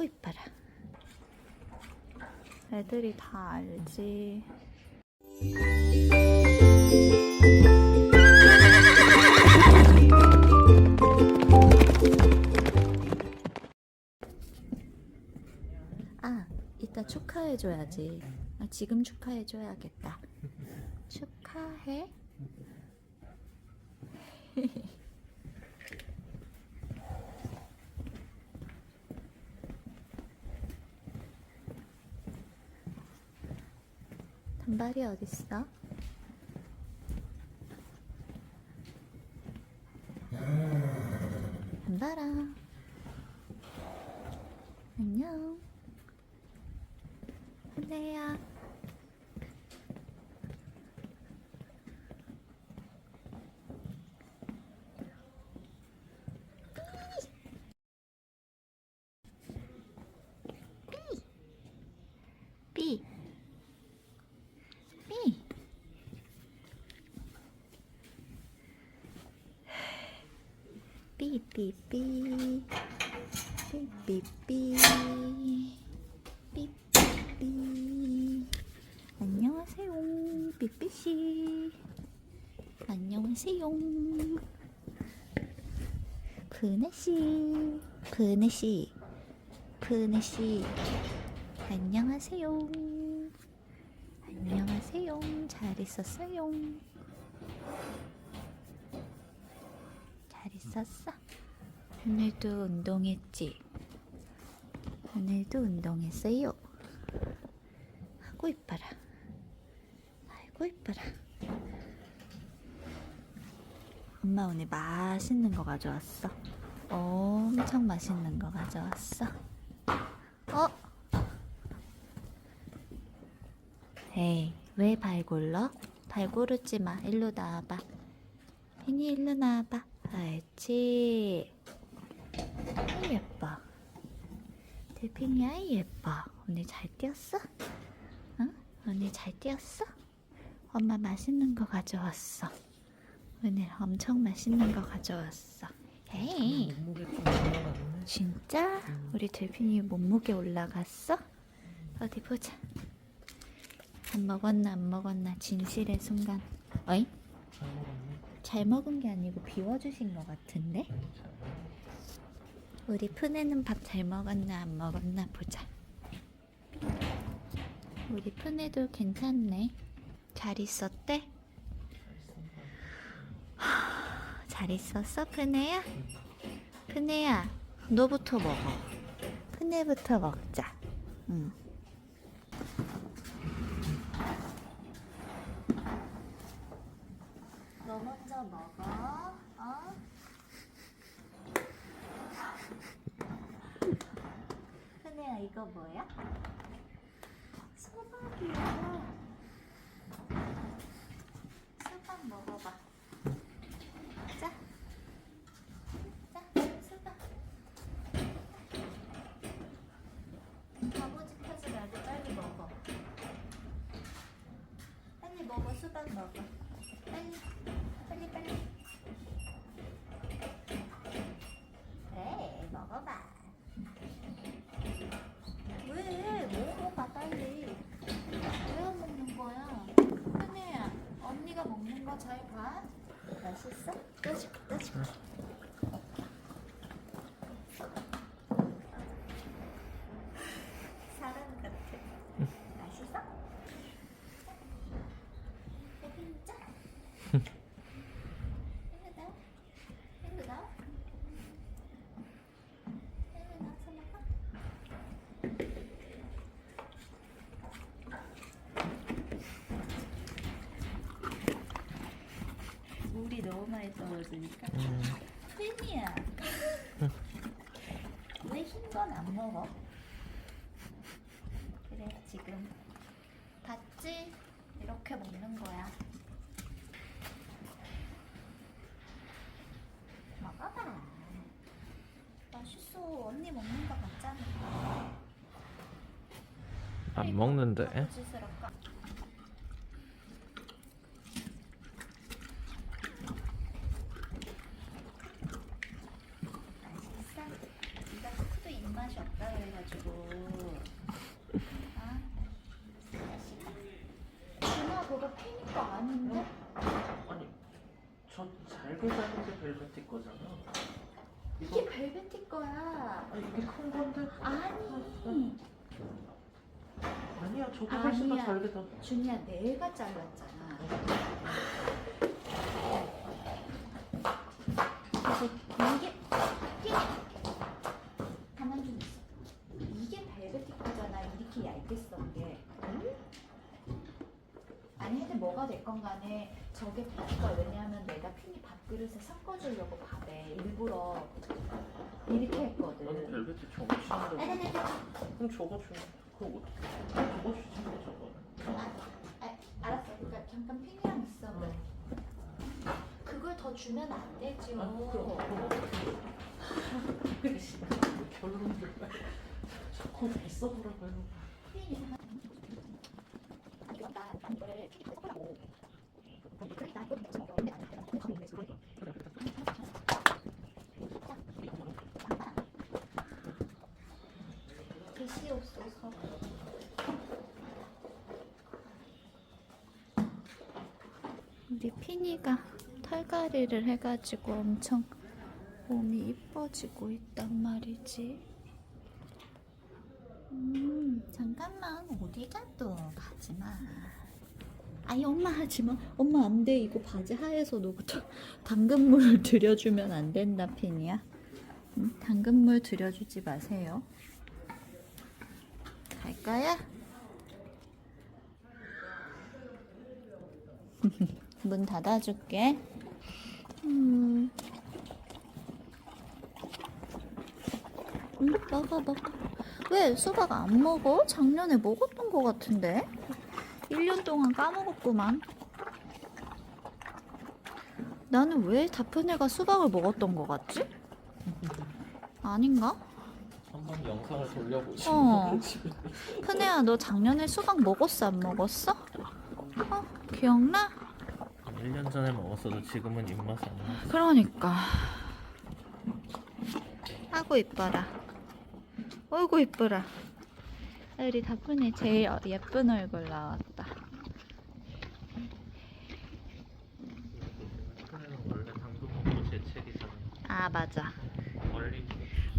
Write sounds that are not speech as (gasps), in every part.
아이고 이뻐라. 애들이 다 알지. 아, 이따 축하해줘야지. 아, 지금 축하해줘야겠다. 축하해. (laughs) 단발이 어딨어? 단발아. 안녕. 한혜야. 삐. 삐. 삐삐삐. 삐삐삐. 삐삐삐. 안녕하세요. 삐삐씨. 안녕하세요. 푸네씨. 푸네씨. 푸네씨. 안녕하세요. 안녕하세요. 잘 있었어요. 잘 있었어? 오늘도 운동했지? 오늘도 운동했어요. 아이고 이뻐라. 아이고 이뻐라. 엄마 오늘 맛있는 거 가져왔어. 엄청 맛있는 거 가져왔어. 어? 에이, 왜발 굴러? 발 구르지 마. 일로 나와봐. 혜니 일로 나와봐. 옳지. 아이 예뻐. 대 핑이 아이 예뻐. 오늘 잘 뛰었어? 응? 오늘 잘 뛰었어? 엄마 맛있는 거 가져왔어. 오늘 엄청 맛있는 거 가져왔어. 에이. 진짜? 우리 delfin이 몸무게 올라갔어? 어디 보자. 안 먹었나 안 먹었나 진실의 순간. 어이? 잘 먹은 게 아니고 비워주신 것 같은데? 우리 푸네는 밥 잘 먹었나 안 먹었나 보자. 우리 푸네도 괜찮네. 잘 있었대? 하, 잘 있었어 푸네야? 푸네야, 너부터 먹어. 푸네부터 먹자. 응. 너 먼저 먹어. 어? 흔혜야 이거 뭐야? 수박이야. 수박 먹어봐. 자, 먹어 수박 먹어. 빨리. 빨리 빨리 그래 먹어봐 왜 먹어봐 빨리 왜 안 먹는 거야 흔혜야 언니가 먹는 거 잘 봐 맛있어? 떠줄게 떠줄게 사람 같아 맛있어? 진짜? 일로 나와. 일로 나와. 일로 나와서 먹어. 물이 너무 많이 떨어지니까. 음, 팬이야. 왜 흰 건 안 먹어? 그래 지금 봤지? 이렇게 먹는 거야. 먹어봐. 맛있어. 언니 먹는 거 같잖아. 안 먹는데. 부지스럽까? 맛있어? 이거 크도 입맛 입맛이 없다 그래가지고. 아, 준아 그거 피니 거 아닌데? 아니 저 자른 게 벨벳티 거잖아 이게 벨벳티 거야. 아니 이게 큰 건데 아니. 아니야 저거 훨씬 더 아니야. 잘게 자 준이야 내가 잘랐잖아. 그래서 이게 피니. 가만 좀 있어. 이게 벨벳티 거잖아. 이렇게 얇게 썬 게. 아니 근데 뭐가 됐건 간에 저게 밥과 왜냐하면 내가 피니 밥그릇에 섞어주려고 밥에 일부러 이렇게 나는 했거든. 벨벳티 저거 아니, 그럼 저거 주면 그거 어떻게 저거 뭐 저거 아, 알았어. 그러니까 잠깐 핀이랑 있어. 응. 그걸 더 주면 안 되죠. 아 그럼 그럼 어떻게 결론을 저거 다 써보라고요 핀이 이거 나 이거를 핀이 섞으라고. 그래 나 이거 좀 먹어. 근데 안 돼. 드시옵소서. 우리 피니가 털갈이를 해가지고 엄청 몸이 이뻐지고 있단 말이지. 음, 잠깐만 어디 가 또 가지마. 아니 엄마 하지마. 엄마 안 돼. 이거 바지 하에서 너부터 (laughs) 당근물 들여주면 안 된다 피니야. 응? 당근물 들여주지 마세요. 갈 거야? (laughs) 문 닫아줄게. 음. 음, 먹어, 먹어. 왜 수박 안 먹어? 작년에 먹었던 것 같은데? 1년 동안 까먹었구만. 나는 왜 다프네가 수박을 먹었던 것 같지? 아닌가? 한번 영상을 돌려보시면 어. (laughs) 푸네야, 너 작년에 수박 먹었어? 안 먹었어? 어, 기억나? 1년 전에 먹었어도 지금은 입맛 안 나. 그러니까. 아고 이뻐라. 어이구 이뻐라. 우리 다프네 제일 어- 예쁜 얼굴 나왔다. 그래는 원래 당근 먹고 재채기잖아. 아 맞아. 멀리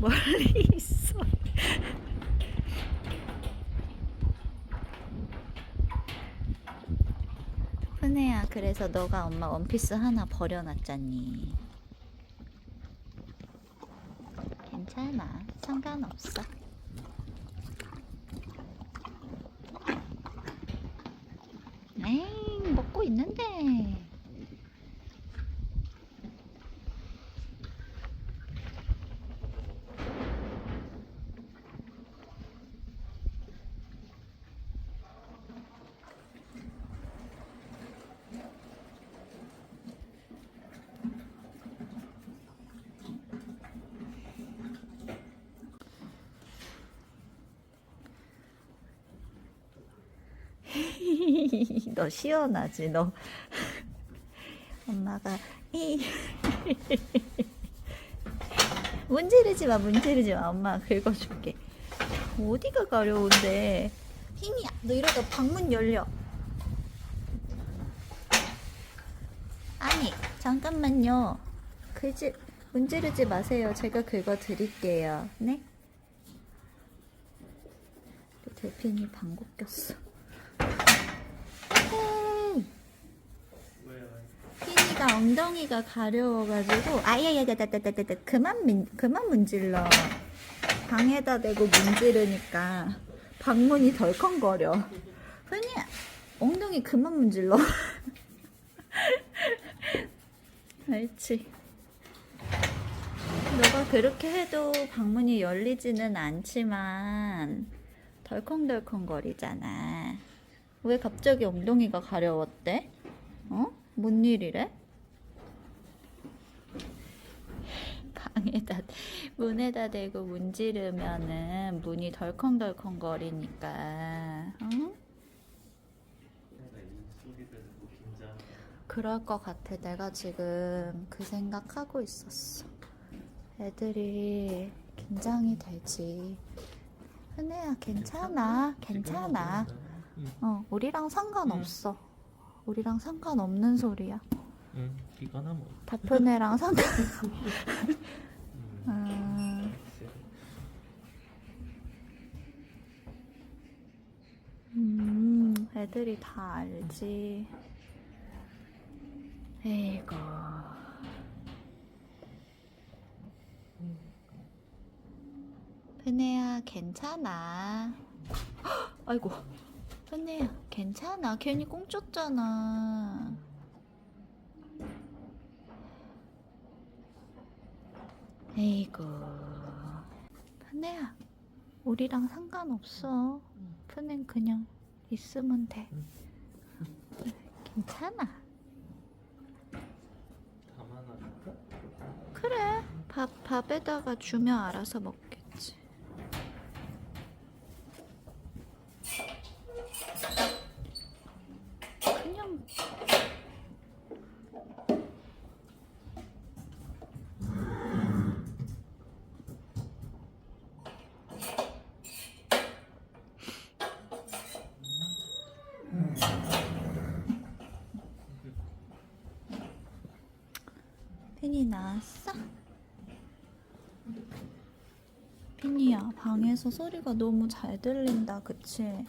멀리 있어. 푸네야, 그래서 너가 엄마 원피스 하나 버려놨잖니. 괜찮아, 상관없어. 에이, 먹고 있는데. (laughs) 너 시원하지 너. (laughs) 엄마가 이. (laughs) 문지르지 마 문지르지 마. 엄마 긁어줄게. 어디가 가려운데? 희미야 너 이러다 방문 열려. 아니 잠깐만요. 긁지 문지르지 마세요. 제가 긁어 드릴게요. 네? 대핀이 방귀 꼈어 에이, 왜요? 피니가 엉덩이가 가려워가지고 아야야야야야야야 그만 민 그만 문질러 방에다 대고 문지르니까 방문이 덜컹거려 피니야 엉덩이 그만 문질러 (laughs) 알지 너가 그렇게 해도 방문이 열리지는 않지만 덜컹덜컹 거리잖아 왜 갑자기 엉덩이가 가려웠대? 어? 뭔 일이래? 방에다 (laughs) 문에다 대고 문지르면은 문이 덜컹덜컹 거리니까 응? 소리 듣고 긴장. 그럴 것 같아. 내가 지금 그 생각하고 있었어. 애들이 긴장이 되지. 흔해야 괜찮아, 괜찮아. 응, 어, 우리랑 상관없어. 우리랑 상관없는 소리야. 응. 비가 나면 다픈 애랑 상관. 음. 음, (laughs) 음, 애들이 다 알지. 에이구. 흔해야 괜찮아. 헉, (gasps) 아이고. 흔해야 괜찮아. 괜히 꽁쳤잖아. 에이구. 흔해야 우리랑 상관없어. 푸는 그냥 있으면 돼. (laughs) 괜찮아. 그래. 밥 밥에다가 주면 알아서 먹겠지. 그냥 팬이 나왔어? 팬이야 방에서 소리가 너무 잘 들린다 그치?